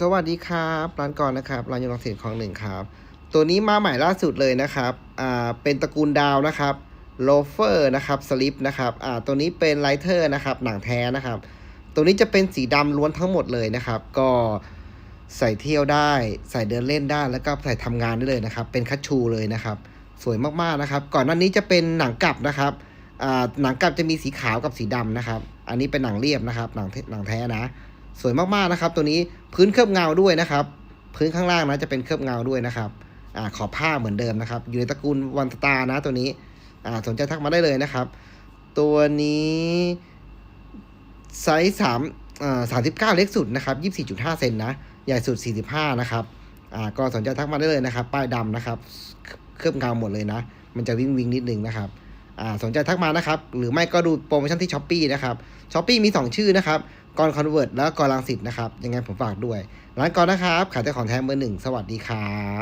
สวัสดีครับร้านก่อนนะครับร้านยนต์รังสิตของหนึ่งครับ ตัวนี้มาใหม่ล่าสุดเลยนะครับอ่าเป็นตระกูลดาวนะครับโลเฟอร์นะครับสลิปนะครับอ่าตัวนี้เป็นไลเทอร์นะครับหนังแท้นะครับ ตัวนี้จะเป็นสีดำล้วนทั้งหมดเลยนะครับ ก็ใส่เที่ยวได้ใส่เดินเล่นได้แล้วก็ใส่ทำงานได้เลยนะครับ เป็นคัชชูเลยนะครับ สวยมากๆนะครับ ก่อนหน้านี้จะเป็นหนังกลับนะครับอ่าหนังกลับจะมีสีขาวกับสีดำนะครับ อันนี้เป็นหนังเรียบนะครับหนังหนังแท้นะ สวยมากๆนะครับ ตัวนี้พื้นเคลือบเงาด้วยนะครับ พื้นข้างล่างนะจะเป็นเคลือบเงาด้วยนะครับอ่าขอบผ้าเหมือนเดิมนะครับ อยู่ในตระกูลวันตานะตัวนี้อ่าสนใจทักมาได้เลยนะครับ ตัวนี้ไซส์สามอ่าสามสิบเก้าเล็กสุดนะครับยี่สี่จุดห้าเซนนะใหญ่สุดสี่สิบห้านะครับอ่าก็สนใจทักมาได้เลยนะครับ ป้ายดำนะครับ เคลือบเงาหมดเลยนะ มันจะวิ่งวิ่งนิดนึงนะครับอ่าสนใจทักมานะครับ หรือไม่ก็ดูโปรโมชั่นที่ช้อปปีนะครับช้อปปีมี 2 ชื่อนะครับ กรคอนเวิร์ตแล้วก็กรลังสิตนะครับ ยังไงผมฝากด้วย ร้านกรนะครับ ขายแต่ของแท้เบอร์หนึ่ง สวัสดีครับ